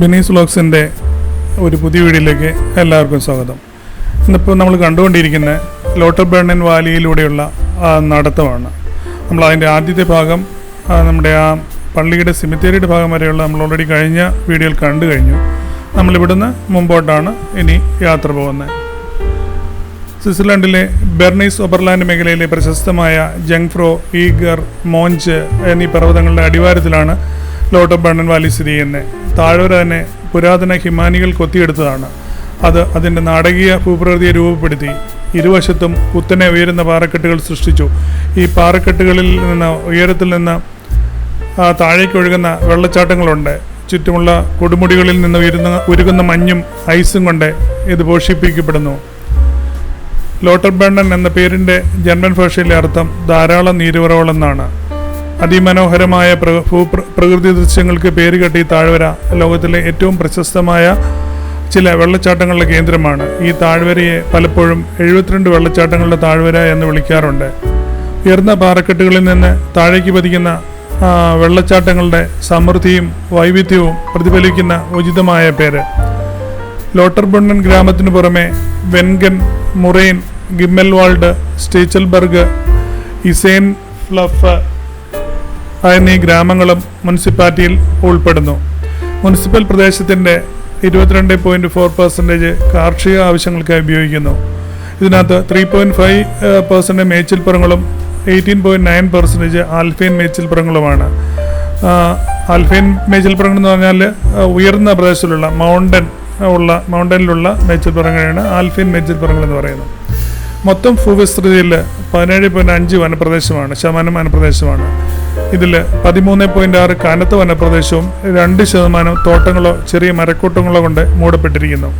ബിനീസ് വ്ളോഗ്സിന്റെ ഒരു പുതിയ വീഡിയോയിലേക്ക് എല്ലാവർക്കും സ്വാഗതം. ഇന്നിപ്പോൾ നമ്മൾ കണ്ടുകൊണ്ടിരിക്കുന്ന ലോട്ടർ ബേണൻ വാലിയിലൂടെയുള്ള നടത്തമാണ്. നമ്മൾ അതിന്റെ ആദ്യത്തെ ഭാഗം നമ്മുടെ ആ പള്ളിയുടെ സിമിത്തേരിയുടെ ഭാഗം വരെയുള്ള നമ്മൾ ഓൾറെഡി കഴിഞ്ഞ വീഡിയോയിൽ കണ്ടു കഴിഞ്ഞു. നമ്മളിവിടുന്ന് മുമ്പോട്ടാണ് ഇനി യാത്ര പോകുന്നത്. സ്വിറ്റ്സർലൻഡിലെ ബെർണീസ് ഒബർലാൻഡ് മേഖലയിലെ പ്രശസ്തമായ ജങ്ഫ്രോ ഈഗർ മോഞ്ച് എന്നീ പർവതങ്ങളുടെ അടിവാരത്തിലാണ് ലോട്ടർ ബണ്ണൻ വാലി സ്ഥിതി ചെയ്യുന്നത്. താഴ്വര തന്നെ പുരാതന ഹിമാനികൾ കൊത്തിയെടുത്തതാണ്. അത് അതിന്റെ നാടകീയ ഭൂപ്രകൃതിയെ രൂപപ്പെടുത്തി. ഇരുവശത്തും കുത്തനെ ഉയരുന്ന പാറക്കെട്ടുകൾ സൃഷ്ടിച്ചു. ഈ പാറക്കെട്ടുകളിൽ നിന്ന് ഉയരത്തിൽ നിന്ന് താഴേക്ക് ഒഴുകുന്ന വെള്ളച്ചാട്ടങ്ങളുണ്ട്. ചുറ്റുമുള്ള കൊടുമുടികളിൽ നിന്ന് ഉയരുന്ന ഉരുകുന്ന മഞ്ഞും ഐസും കൊണ്ട് ഇത് പോഷിപ്പിക്കപ്പെടുന്നു. ലോട്ടർ ബണ്ണൻ എന്ന പേരിന്റെ ജർമ്മൻ ഭാഷയിലെ അർത്ഥം ധാരാളം നീരുറവൾ എന്നാണ് അതിമനോഹരമായ പ്രകൃതി ദൃശ്യങ്ങൾക്ക് പേരുകെട്ട താഴ്വര ലോകത്തിലെ ഏറ്റവും പ്രശസ്തമായ ചില വെള്ളച്ചാട്ടങ്ങളുടെ കേന്ദ്രമാണ്. ഈ താഴ്വരയെ പലപ്പോഴും എഴുപത്തിരണ്ട് വെള്ളച്ചാട്ടങ്ങളുടെ താഴ്വര എന്ന് വിളിക്കാറുണ്ട്. ഉയർന്ന പാറക്കെട്ടുകളിൽ നിന്ന് താഴേക്ക് പതിക്കുന്ന വെള്ളച്ചാട്ടങ്ങളുടെ സമൃദ്ധിയും വൈവിധ്യവും പ്രതിഫലിക്കുന്ന ഉചിതമായ പേര്. ലോട്ടർബണ്ണൻ ഗ്രാമത്തിനു പുറമെ വെൻഗൻ മുറൈൻ ഗിമ്മൽവാൾഡ് സ്റ്റീച്ചൽബർഗ് ഇസേൻ ഫ്ലഫ് എന്നീ ഗ്രാമങ്ങളും മുനിസിപ്പാലിറ്റിയിൽ ഉൾപ്പെടുന്നു. മുനിസിപ്പൽ പ്രദേശത്തിന്റെ ഇരുപത്തിരണ്ട് പോയിന്റ് ഫോർ പെർസെന്റേജ് കാർഷിക ആവശ്യങ്ങൾക്കായി ഉപയോഗിക്കുന്നു. ഇതിനകത്ത് three point five percent മേച്ചിൽപ്പുറങ്ങളും eighteen point nine percentage alpine മേച്ചിൽപ്പുറങ്ങളുമാണ്. Alpine മേച്ചിൽപ്പുറങ്ങൾ എന്ന് പറഞ്ഞാൽ ഉയർന്ന പ്രദേശത്തിലുള്ള മൗണ്ടൻ ഉള്ള മൗണ്ടനിലുള്ള മേച്ചിൽപ്പുറങ്ങളാണ് ആൽഫൈൻ മേച്ചിൽപ്പുറങ്ങൾ എന്ന് പറയുന്നത്. മൊത്തം ഭൂവിസ്തൃതിയിൽ പതിനേഴ് പോയിന്റ് അഞ്ച് വനപ്രദേശമാണ് ശതമാനം വനപ്രദേശമാണ്. ഇതിൽ പതിമൂന്ന് പോയിന്റ് ആറ് കനത്ത വനപ്രദേശവും രണ്ട് ശതമാനം തോട്ടങ്ങളോ ചെറിയ മരക്കൂട്ടങ്ങളോ കൊണ്ട് മൂടപ്പെട്ടിരിക്കുന്നു.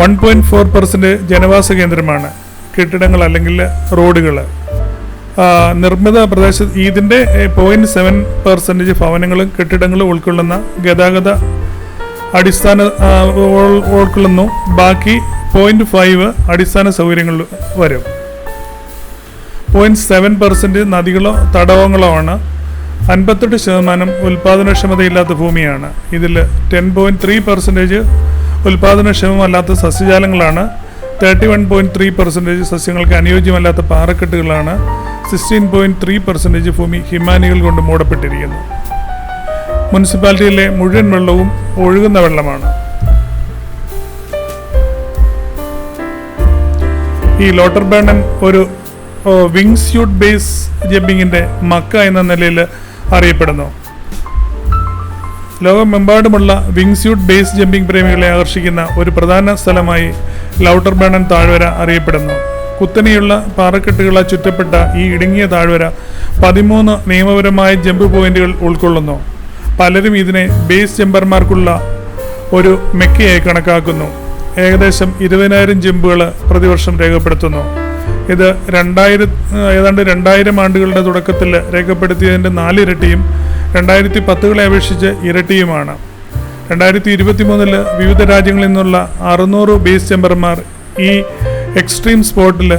വൺ പോയിന്റ് ഫോർ പെർസെന്റ് ജനവാസ കേന്ദ്രമാണ് കെട്ടിടങ്ങൾ അല്ലെങ്കിൽ റോഡുകൾ നിർമ്മിത പ്രദേശ ഇതിന്റെ പോയിന്റ് സെവൻ പെർസെന്റേജ് ഭവനങ്ങളും കെട്ടിടങ്ങളും ഉൾക്കൊള്ളുന്ന ഗതാഗത അടിസ്ഥാന ഉൾക്കൊള്ളുന്നു ബാക്കി പോയിന്റ് ഫൈവ് അടിസ്ഥാന സൗകര്യങ്ങൾ വരും. പോയിന്റ് സെവൻ പെർസെന്റ് നദികളോ തടവങ്ങളോ ആണ് അൻപത്തെട്ട് ശതമാനം ഉൽപാദനക്ഷമതയില്ലാത്ത ഭൂമിയാണ്. ഇതിൽ ടെൻ പോയിന്റ് ത്രീ പെർസെന്റേജ് ഉൽപാദനക്ഷമമല്ലാത്ത സസ്യജാലങ്ങളാണ്. Thirty one point three percentage സസ്യങ്ങൾക്ക് അനുയോജ്യമല്ലാത്ത പാറക്കെട്ടുകളാണ്. സിക്സ്റ്റീൻ പോയിന്റ് ത്രീ പെർസെന്റേജ് ഭൂമി ഹിമാനികൾ കൊണ്ട് മൂടപ്പെട്ടിരിക്കുന്നു. മുനിസിപ്പാലിറ്റിയിലെ മുഴുവൻ വെള്ളവും ഒഴുകുന്ന വെള്ളമാണ്. ഈ ലോട്ടർ ബാണ്ടൻ ഒരു വിങ് സ്യൂട്ട് ബേസ് ജമ്പിങ്ങിന്റെ മക്ക എന്ന നിലയിൽ അറിയപ്പെടുന്നു. ലോകമെമ്പാടുമുള്ള വിങ് സ്യൂട്ട് ബേസ് ജമ്പിംഗ് പ്രേമികളെ ആകർഷിക്കുന്ന ഒരു പ്രധാന സ്ഥലമായി ലൗട്ടർ ബാണൻ താഴ്വര അറിയപ്പെടുന്നു. കുത്തനെയുള്ള പാറക്കെട്ടുകളാൽ ചുറ്റപ്പെട്ട ഈ ഇടുങ്ങിയ താഴ്വര പതിമൂന്ന് നിയമപരമായ ജമ്പ് പോയിന്റുകൾ ഉൾക്കൊള്ളുന്നു. പലരും ഇതിനെ ബേസ് ജമ്പർമാർക്കുള്ള ഒരു മെക്കയായി കണക്കാക്കുന്നു. ഏകദേശം ഇരുപതിനായിരം ജമ്പുകൾ പ്രതിവർഷം രേഖപ്പെടുത്തുന്നു. ഇത് രണ്ടായിരം ഏതാണ്ട് രണ്ടായിരം ആണ്ടുകളുടെ തുടക്കത്തിൽ രേഖപ്പെടുത്തിയതിന്റെ നാലിരട്ടിയും രണ്ടായിരത്തി പത്തുകളെ അപേക്ഷിച്ച് ഇരട്ടിയുമാണ്. രണ്ടായിരത്തി ഇരുപത്തി മൂന്നിൽ വിവിധ രാജ്യങ്ങളിൽ നിന്നുള്ള അറുന്നൂറ് ബേസ് ചെമ്പർമാർ ഈ എക്സ്ട്രീം സ്പോർട്ടിൽ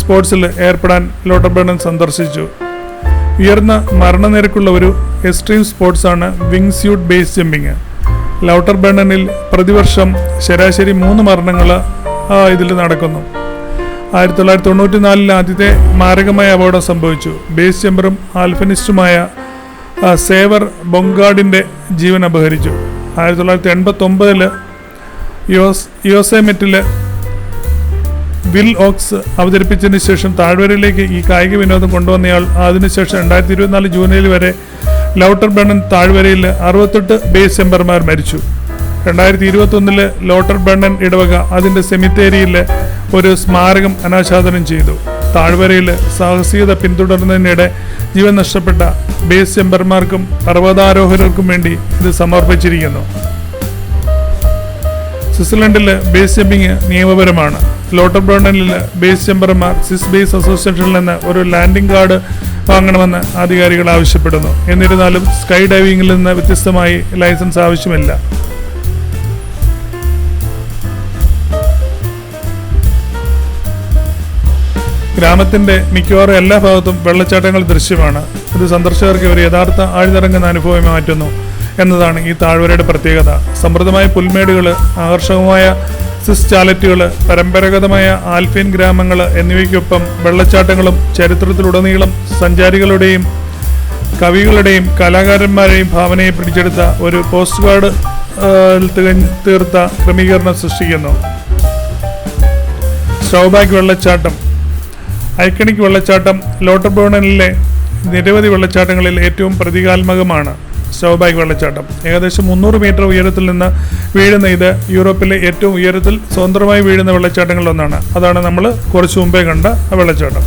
സ്പോർട്സിൽ ഏർപ്പെടാൻ ലോട്ടർബേണൻ സന്ദർശിച്ചു. ഉയർന്ന മരണനിരക്കുള്ള ഒരു എക്സ്ട്രീം സ്പോർട്സാണ് വിങ് സ്യൂട്ട് ബേസ് ജമ്പിങ്. ലൗട്ടർ ബണ്ണനിൽ പ്രതിവർഷം ശരാശരി മൂന്ന് മരണങ്ങൾ ഇതിൽ നടക്കുന്നു. ആയിരത്തി തൊള്ളായിരത്തി തൊണ്ണൂറ്റി നാലിൽ ആദ്യത്തെ മാരകമായ അപകടം സംഭവിച്ചു. ബേസ് ജമ്പറും ആൽഫനിസ്റ്റുമായ സേവർ ബൊങ്കാഡിന്റെ ജീവൻ അപഹരിച്ചു. ആയിരത്തി തൊള്ളായിരത്തി എൺപത്തി ഒമ്പതിൽ യോസ് യോസെമെറ്റിൽ വിൽ ഓക്സ് അവതരിപ്പിച്ചതിന് ശേഷം താഴ്വരയിലേക്ക് ഈ കായിക വിനോദം കൊണ്ടുവന്നയാൾ. അതിനുശേഷം രണ്ടായിരത്തി ഇരുപത്തിനാല് ജൂലൈയിൽ വരെ ലോട്ടർ ബണ്ണൻ താഴ്വരയിൽ അറുപത്തെട്ട് ബേസ് ചെമ്പർമാർ മരിച്ചു. രണ്ടായിരത്തി ഇരുപത്തൊന്നിൽ ലോട്ടർ ബണ്ണൻ ഇടവക അതിന്റെ സെമിത്തേരിയിൽ ഒരു സ്മാരകം അനാച്ഛാദനം ചെയ്തു. താഴ്വരയിൽ സാഹസികത പിന്തുടർന്നതിനിടെ ജീവൻ നഷ്ടപ്പെട്ട ബേസ് ചെമ്പർമാർക്കും പർവതാരോഹകർക്കും വേണ്ടി ഇത് സമർപ്പിച്ചിരിക്കുന്നു. സ്വിറ്റ്സർലൻഡിൽ ബേസ് ജമ്പിങ് നിയമപരമാണ്. ലോട്ടർ ബ്രോണ്ടനിൽ ബേസ് ജമ്പർമാർ സ്വിസ് ബേസ് അസോസിയേഷനിൽ നിന്ന് ഒരു ലാൻഡിംഗ് കാർഡ് വാങ്ങണമെന്ന് അധികാരികൾ ആവശ്യപ്പെടുന്നു. എന്നിരുന്നാലും സ്കൈ ഡൈവിംഗിൽ നിന്ന് വ്യത്യസ്തമായി ലൈസൻസ് ആവശ്യമില്ല. ഗ്രാമത്തിന്റെ മിക്കവാറും എല്ലാ ഭാഗത്തും വെള്ളച്ചാട്ടങ്ങൾ ദൃശ്യമാണ്. ഇത് സന്ദർശകർക്ക് ഒരു യഥാർത്ഥ ആഴ്ന്നിറങ്ങുന്ന അനുഭവമായി മാറ്റുന്നു. എന്നതാണ് ഈ താഴ്വരയുടെ പ്രത്യേകത. സമൃദ്ധമായ പുൽമേടുകൾ ആകർഷകമായ സിസ് ചാലറ്റുകൾ പരമ്പരാഗതമായ ആൽഫീൻ ഗ്രാമങ്ങൾ എന്നിവയ്ക്കൊപ്പം വെള്ളച്ചാട്ടങ്ങളും ചരിത്രത്തിലുടനീളം സഞ്ചാരികളുടെയും കവികളുടെയും കലാകാരന്മാരുടെയും ഭാവനയെ പിടിച്ചെടുത്ത ഒരു പോസ്റ്റ് കാർഡ് തീർത്ത ക്രമീകരണം സൃഷ്ടിക്കുന്നു. ഷൗബാഗ് വെള്ളച്ചാട്ടം. ഐക്കണിക് വെള്ളച്ചാട്ടം ലോട്ടർബോണനിലെ നിരവധി വെള്ളച്ചാട്ടങ്ങളിൽ ഏറ്റവും പ്രതീകാത്മകമാണ്. ഷൗബാഗ് വെള്ളച്ചാട്ടം. ഏകദേശം മുന്നൂറ് മീറ്റർ ഉയരത്തിൽ നിന്ന് വീഴുന്ന ഇത് യൂറോപ്പിലെ ഏറ്റവും ഉയരത്തിൽ സ്വതന്ത്രമായി വീഴുന്ന വെള്ളച്ചാട്ടങ്ങളിലൊന്നാണ്. അതാണ് നമ്മൾ കുറച്ച് മുമ്പേ കണ്ട വെള്ളച്ചാട്ടം.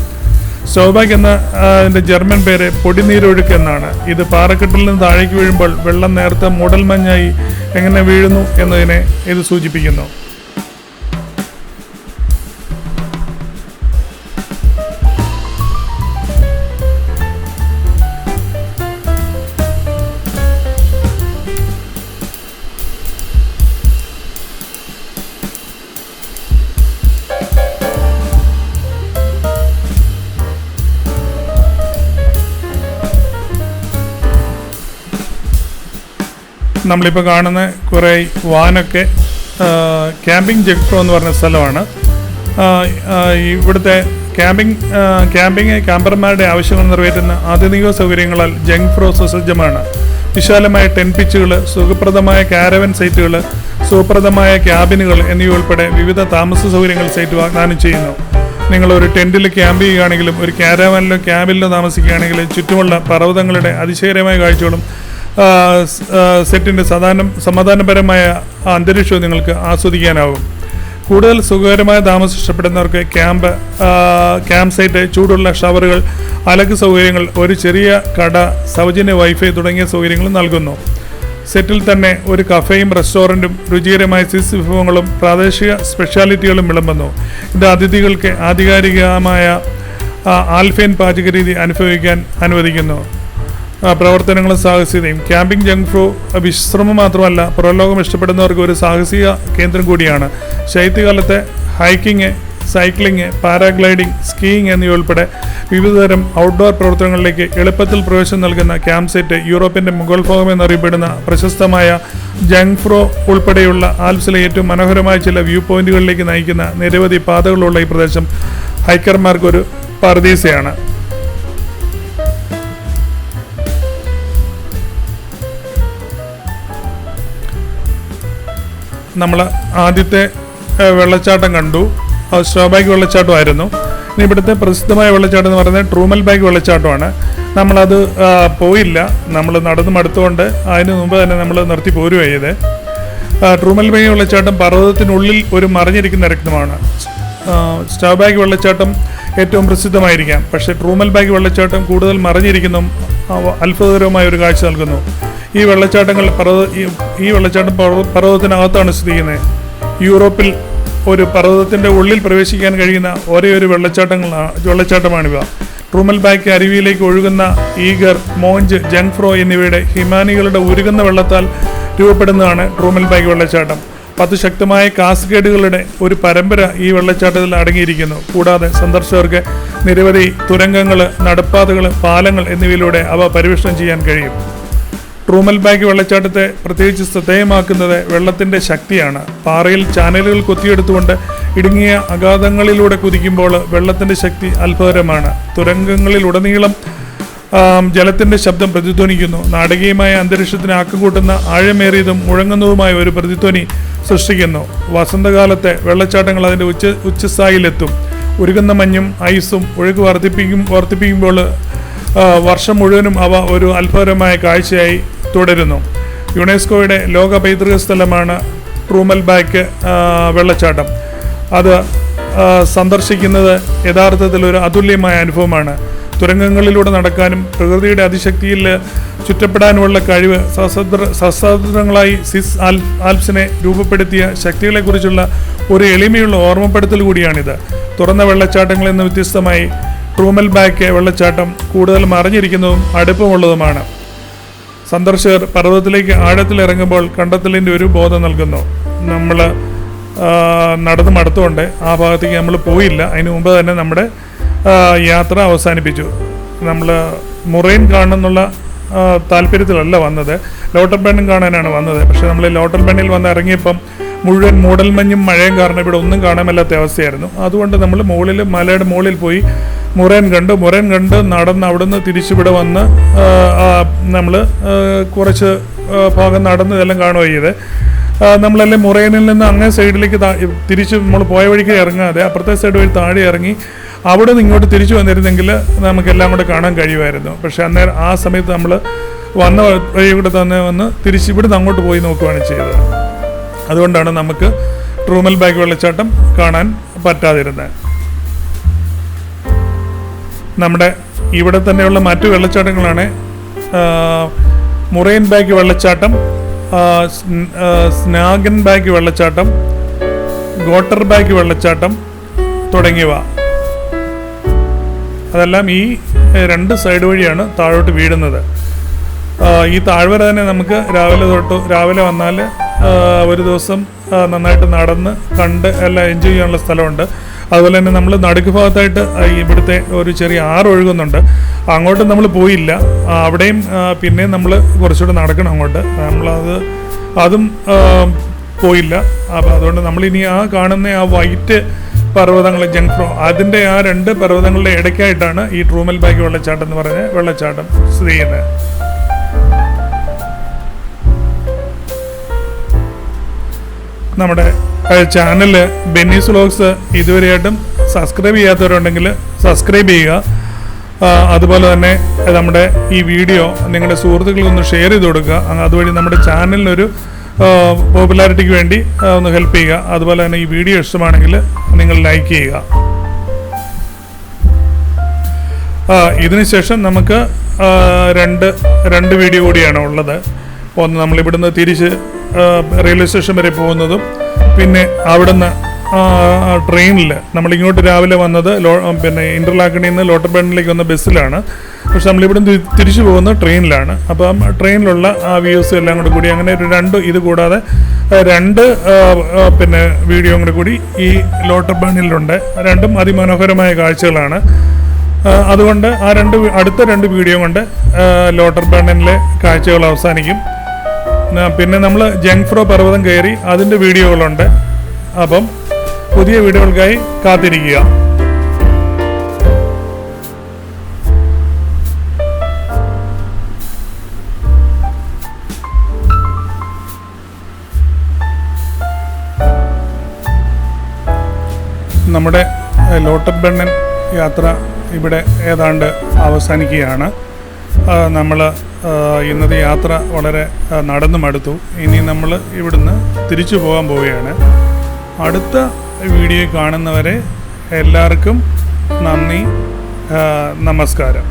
ഷൗബാഗ് എന്ന അതിന്റെ ജർമ്മൻ പേര് പൊടിനീരൊഴുക്ക് എന്നാണ്. ഇത് പാറക്കെട്ടിൽ നിന്ന് താഴേക്ക് വീഴുമ്പോൾ വെള്ളം നേർത്ത മൂടൽമഞ്ഞായി എങ്ങനെ വീഴുന്നു എന്നതിനെ ഇത് സൂചിപ്പിക്കുന്നു. നമ്മളിപ്പോൾ കാണുന്ന കുറേ വാനൊക്കെ ക്യാമ്പിംഗ് ജെക്ട്രോ എന്ന് പറഞ്ഞ സ്ഥലമാണ്. ഇവിടുത്തെ ക്യാമ്പിംഗ് ക്യാമ്പിംഗ് ക്യാമ്പർമാരുടെ ആവശ്യങ്ങൾ നിറവേറ്റുന്ന ആധുനിക സൗകര്യങ്ങളാൽ ജങ്ക് ഫ്രോ സുസജ്ജമാണ്. വിശാലമായ ടെൻ പിച്ചുകൾ സുഖപ്രദമായ കാരവൻ സൈറ്റുകൾ സുഖപ്രദമായ ക്യാബിനുകൾ എന്നിവ ഉൾപ്പെടെ വിവിധ താമസ സൗകര്യങ്ങൾ സൈറ്റ് വാഗ്ദാനം ചെയ്യുന്നു. നിങ്ങൾ ഒരു ടെന്റിൽ ക്യാമ്പ് ചെയ്യുകയാണെങ്കിലും ഒരു ക്യാരവാനിലോ ക്യാബിലോ താമസിക്കുകയാണെങ്കിലും ചുറ്റുമുള്ള പർവതങ്ങളുടെ അതിശയകരമായ കാഴ്ചകളും ആ, സ്- ആ, സാധാരണ സമാധാനപരമായ അന്തരീക്ഷവും നിങ്ങൾക്ക് ആസ്വദിക്കാനാവും. കൂടുതൽ സുഖകരമായ താമസം ഇഷ്ടപ്പെടുന്നവർക്ക് ക്യാമ്പ് ക്യാമ്പ് സൈറ്റ് ചൂടുള്ള ഷവറുകൾ അലക്ക് സൗകര്യങ്ങൾ ഒരു ചെറിയ കട സൗജന്യ വൈഫൈ തുടങ്ങിയ സൗകര്യങ്ങൾ നൽകുന്നു. സെറ്റിൽ തന്നെ ഒരു കഫേയും റെസ്റ്റോറന്റും രുചികരമായ സിസ് വിഭവങ്ങളും പ്രാദേശിക സ്പെഷ്യാലിറ്റികളും വിളമ്പുന്നു. ഇത് അതിഥികൾക്ക് ആധികാരികമായ ആൽഫൈൻ പാചകരീതി അനുഭവിക്കാൻ അനുവദിക്കുന്നു. പ്രവർത്തനങ്ങളും സാഹസികതയും. ക്യാമ്പിംഗ് ജംഗ് ഫ്രൂ വിശ്രമം മാത്രമല്ല പുറലോകം ഇഷ്ടപ്പെടുന്നവർക്ക് ഒരു സാഹസിക കേന്ദ്രം കൂടിയാണ്. ശൈത്യകാലത്തെ ഹൈക്കിങ് സൈക്ലിംഗ് പാരാഗ്ലൈഡിംഗ് സ്കീയിങ് എന്നിവയുൾപ്പെടെ വിവിധതരം ഔട്ട്ഡോർ പ്രവർത്തനങ്ങളിലേക്ക് എളുപ്പത്തിൽ പ്രവേശനം നൽകുന്ന ക്യാമ്പ് സൈറ്റ് യൂറോപ്പിന്റെ മുഗൾ ഭാഗം എന്നറിയപ്പെടുന്ന പ്രശസ്തമായ ജങ് ഫ്രോ ഉൾപ്പെടെയുള്ള ആൽപ്സിലെ ഏറ്റവും മനോഹരമായ ചില വ്യൂ പോയിന്റുകളിലേക്ക് നയിക്കുന്ന നിരവധി പാതകളുള്ള ഈ പ്രദേശം ഹൈക്കർമാർക്കൊരു പർദീസയാണ്. നമ്മൾ ആദ്യത്തെ വെള്ളച്ചാട്ടം കണ്ടു. അത് സ്ട്രോബാഗ് വെള്ളച്ചാട്ടമായിരുന്നു. ഇനി ഇവിടുത്തെ പ്രസിദ്ധമായ വെള്ളച്ചാട്ടം എന്ന് പറയുന്നത് ട്രൂമൽ ബാഗ് വെള്ളച്ചാട്ടമാണ്. നമ്മളത് പോയില്ല. നമ്മൾ നടന്നു മടുത്തുകൊണ്ട് അതിന് മുമ്പ് തന്നെ നമ്മൾ നിർത്തി പോരുവായത് ട്രൂമൽ ബാഗ് വെള്ളച്ചാട്ടം പർവതത്തിനുള്ളിൽ ഒരു മറിഞ്ഞിരിക്കുന്ന രക്തമാണ്. സ്റ്റാബാഗ് വെള്ളച്ചാട്ടം ഏറ്റവും പ്രസിദ്ധമായിരിക്കാം. പക്ഷേ ട്രൂമൽ ബാഗ് വെള്ളച്ചാട്ടം കൂടുതൽ മറിഞ്ഞിരിക്കുന്നു അത്ഭുതകരമായ ഒരു കാഴ്ച നൽകുന്നു. ഈ വെള്ളച്ചാട്ടങ്ങൾ പർവത ഈ- വെള്ളച്ചാട്ടം പർവ- പർവതത്തിനകത്താണ് സ്ഥിതി ചെയ്യുന്നത്. യൂറോപ്പിൽ ഒരു പർവതത്തിന്റെ ഉള്ളിൽ പ്രവേശിക്കാൻ കഴിയുന്ന ഒരേ ഒരു വെള്ളച്ചാട്ടങ്ങളാണ് വെള്ളച്ചാട്ടമാണിവ. ട്രൂമൽ ബാക്ക് അരുവിയിലേക്ക് ഒഴുകുന്ന ഈഗർ മോഞ്ച് ജങ്ഫ്രോ എന്നിവയുടെ ഹിമാനികളുടെ ഉരുകുന്ന വെള്ളത്താൽ രൂപപ്പെടുന്നതാണ് ട്രൂമൽ ബാക്ക് വെള്ളച്ചാട്ടം. പത്ത് ശക്തമായ കാസ്കേഡുകളുടെ ഒരു പരമ്പര ഈ വെള്ളച്ചാട്ടത്തിൽ അടങ്ങിയിരിക്കുന്നു. കൂടാതെ സന്ദർശകർക്ക് നിരവധി തുരങ്കങ്ങൾ നടപ്പാതകൾ പാലങ്ങൾ എന്നിവയിലൂടെ അവ പരിവേഷണം ചെയ്യാൻ കഴിയും. ട്രൂമൽ ബാഗ് വെള്ളച്ചാട്ടത്തെ പ്രത്യേകിച്ച് ശ്രദ്ധേയമാക്കുന്നത് വെള്ളത്തിന്റെ ശക്തിയാണ്. പാറയിൽ ചാനലുകൾ കൊത്തിയെടുത്തുകൊണ്ട് ഇടുങ്ങിയ അഗാധങ്ങളിലൂടെ കുതിക്കുമ്പോൾ വെള്ളത്തിന്റെ ശക്തി അത്ഭുതകരമാണ്. തുരങ്കങ്ങളിലുടനീളം ജലത്തിന്റെ ശബ്ദം പ്രതിധ്വനിക്കുന്നു. നാടകീയമായ അന്തരീക്ഷത്തിന് ആക്കം കൂട്ടുന്ന ആഴമേറിയതും മുഴങ്ങുന്നതുമായ ഒരു പ്രതിധ്വനി സൃഷ്ടിക്കുന്നു. വസന്തകാലത്തെ വെള്ളച്ചാട്ടങ്ങൾ അതിന്റെ ഉച്ച ഉച്ചസ്ഥായിലെത്തും. ഉരുകുന്ന മഞ്ഞും ഐസും ഒഴുക്ക് വർദ്ധിപ്പിക്കും വർദ്ധിപ്പിക്കുമ്പോൾ വർഷം മുഴുവനും അവ ഒരു അത്ഭുതകരമായ കാഴ്ചയായി തുടരുന്നു. യുനെസ്കോയുടെ ലോക പൈതൃക സ്ഥലമാണ് ട്രൂമൽ ബാക്ക് വെള്ളച്ചാട്ടം. അത് സന്ദർശിക്കുന്നത് യഥാർത്ഥത്തിൽ ഒരു അതുല്യമായ അനുഭവമാണ്. തുരങ്കങ്ങളിലൂടെ നടക്കാനും പ്രകൃതിയുടെ അതിശക്തിയിൽ ചുറ്റപ്പെടാനുമുള്ള കഴിവ് സഹസ്രാബ്ദങ്ങളായി സിസ് ആൽ ആൽപ്സിനെ രൂപപ്പെടുത്തിയ ശക്തികളെക്കുറിച്ചുള്ള ഒരു എളിമയുള്ള ഓർമ്മപ്പെടുത്തൽ കൂടിയാണിത്. തുറന്ന വെള്ളച്ചാട്ടങ്ങളിൽ നിന്ന് വ്യത്യസ്തമായി ട്രൂമൽ ബാക്ക് വെള്ളച്ചാട്ടം കൂടുതൽ മറിഞ്ഞിരിക്കുന്നതും അടുപ്പമുള്ളതുമാണ്. സന്ദർശകർ പർവതത്തിലേക്ക് ആഴത്തിൽ ഇറങ്ങുമ്പോൾ കണ്ടെത്തലിന്റെ ഒരു ബോധം നൽകുന്നു. നമ്മൾ നടന്നു മടുത്തുകൊണ്ട് ആ ഭാഗത്തേക്ക് നമ്മൾ പോയില്ല. അതിന് മുമ്പ് തന്നെ നമ്മുടെ യാത്ര അവസാനിപ്പിച്ചു. നമ്മൾ മുറൈൻ കാണുന്നുള്ള താല്പര്യത്തിലല്ല വന്നത്. ലോട്ടർ ബണ്ണും കാണാനാണ് വന്നത്. പക്ഷേ നമ്മൾ ലോട്ടർ ബണ്ണിൽ വന്ന് ഇറങ്ങിയപ്പം മുഴുവൻ മൂടൽമഞ്ഞും മഴയും കാരണം ഇവിടെ ഒന്നും കാണാൻ മേലാത്ത അവസ്ഥയായിരുന്നു. അതുകൊണ്ട് നമ്മൾ മുകളിൽ മലയുടെ മുകളിൽ പോയി മുറേൻ കണ്ട്. മുറേൻ കണ്ട് നടന്ന് അവിടുന്ന് തിരിച്ചിവിടെ വന്ന് നമ്മൾ കുറച്ച് ഭാഗം നടന്ന് ഇതെല്ലാം കാണുക ചെയ്ത്. നമ്മളല്ലേ മുറേനിൽ നിന്ന് അങ്ങേ സൈഡിലേക്ക് തിരിച്ച് നമ്മൾ പോയ വഴിക്ക് ഇറങ്ങാതെ അപ്പുറത്തെ സൈഡ് വഴി താഴെ ഇറങ്ങി അവിടെ നിന്ന് ഇങ്ങോട്ട് തിരിച്ചു വന്നിരുന്നെങ്കിൽ നമുക്കെല്ലാം കൂടെ കാണാൻ കഴിയുമായിരുന്നു. പക്ഷെ അന്നേരം ആ സമയത്ത് നമ്മൾ വന്ന വഴി കൂടെ തന്നെ വന്ന് തിരിച്ച് ഇവിടുന്ന് അങ്ങോട്ട് പോയി നോക്കുകയാണ് ചെയ്തത്. അതുകൊണ്ടാണ് നമുക്ക് ട്രൂമൽ ബാഗ് വെള്ളച്ചാട്ടം കാണാൻ പറ്റാതിരുന്നത്. നമ്മുടെ ഇവിടെ തന്നെയുള്ള മറ്റു വെള്ളച്ചാട്ടങ്ങളാണ് മുറൈൻ ബാഗ് വെള്ളച്ചാട്ടം സ്നാഗൻ ബാഗ് വെള്ളച്ചാട്ടം ഗോട്ടർ ബാഗ് വെള്ളച്ചാട്ടം തുടങ്ങിയവ. അതെല്ലാം ഈ രണ്ട് സൈഡ് വഴിയാണ് താഴോട്ട് വീഴുന്നത്. ഈ താഴ്വര തന്നെ നമുക്ക് രാവിലെ തൊട്ട് രാവിലെ വന്നാൽ ഒരു ദിവസം നന്നായിട്ട് നടന്ന് കണ്ട് എല്ലാം എൻജോയ് ചെയ്യാനുള്ള സ്ഥലമുണ്ട്. അതുപോലെ തന്നെ നമ്മൾ നടുക്ക് ഭാഗത്തായിട്ട് ഇവിടുത്തെ ഒരു ചെറിയ ആറ് ഒഴുകുന്നുണ്ട്. അങ്ങോട്ട് നമ്മൾ പോയില്ല. അവിടെയും പിന്നെ നമ്മൾ കുറച്ചുകൂടെ നടക്കണം അങ്ങോട്ട്. നമ്മളത് അതും പോയില്ല. അപ്പം അതുകൊണ്ട് നമ്മളിനി ആ കാണുന്ന ആ വൈറ്റ് പർവതങ്ങൾ ജങ്ക്രോ അതിന്റെ ആ രണ്ട് പർവതങ്ങളുടെ ഇടയ്ക്കായിട്ടാണ് ഈ ട്രൂമൽ ബാഗ് വെള്ളച്ചാട്ടം എന്ന് പറഞ്ഞ വെള്ളച്ചാട്ടം സ്ഥിതി ചെയ്യുന്നത്. നമ്മുടെ ചാനൽ ബെന്നീസ് വ്ലോഗ്സ് ഇതുവരെയായിട്ടും സബ്സ്ക്രൈബ് ചെയ്യാത്തവരുണ്ടെങ്കിൽ സബ്സ്ക്രൈബ് ചെയ്യുക. അതുപോലെ തന്നെ നമ്മുടെ ഈ വീഡിയോ നിങ്ങളുടെ സുഹൃത്തുക്കൾക്കൊന്ന് ഷെയർ ചെയ്ത് കൊടുക്കുക. അതുവഴി നമ്മുടെ ചാനലിനൊരു പോപ്പുലാരിറ്റിക്ക് വേണ്ടി ഒന്ന് ഹെൽപ്പ് ചെയ്യുക. അതുപോലെ തന്നെ ഈ വീഡിയോ ഇഷ്ടമാണെങ്കിൽ നിങ്ങൾ ലൈക്ക് ചെയ്യുക. ഇതിനുശേഷം നമുക്ക് രണ്ട് രണ്ട് വീഡിയോ കൂടിയാണ് ഉള്ളത്. ഒന്ന് നമ്മളിവിടുന്ന് തിരിച്ച് റെയിൽവേ സ്റ്റേഷൻ വരെ പോകുന്നതും പിന്നെ അവിടുന്ന് ട്രെയിനിൽ നമ്മളിങ്ങോട്ട് രാവിലെ വന്നത് ലോ പിന്നെ ഇന്റർലാക്കണിയിൽ നിന്ന് ലോട്ടർ ബണ്ടിലേക്ക് വന്ന ബസ്സിലാണ്. പക്ഷെ നമ്മളിവിടെ തിരിച്ചു പോകുന്നത് ട്രെയിനിലാണ്. അപ്പം ട്രെയിനിലുള്ള ആ വ്യൂസ് എല്ലാം കൂടെ കൂടി അങ്ങനെ ഒരു രണ്ട് ഇത് കൂടാതെ രണ്ട് പിന്നെ വീഡിയോ കൂടെ കൂടി ഈ ലോട്ടർ ബണ്ടിലുണ്ട് രണ്ടും അതിമനോഹരമായ കാഴ്ചകളാണ്. അതുകൊണ്ട് ആ രണ്ട് അടുത്ത രണ്ട് വീഡിയോ കൊണ്ട് ലോട്ടർ ബണ്ണനിലെ കാഴ്ചകൾ അവസാനിക്കും. പിന്നെ നമ്മൾ ജംഗ്ഫ്രോ പർവതം കയറി അതിന്റെ വീഡിയോകളുണ്ട്. അപ്പം പുതിയ വീഡിയോകൾക്കായി കാത്തിരിക്കുക. നമ്മുടെ ലോട്ടബണ്ണൻ യാത്ര ഇവിടെ ഏതാണ്ട് അവസാനിക്കുകയാണ്. നമ്മൾ ഇന്നത്തെ യാത്ര വളരെ നടന്നു മടുത്തു ഇനി നമ്മൾ ഇവിടുന്ന് തിരിച്ചു പോകാൻ പോവുകയാണ്. അടുത്ത വീഡിയോ കാണുന്നവരെ എല്ലാവർക്കും നന്ദി നമസ്കാരം.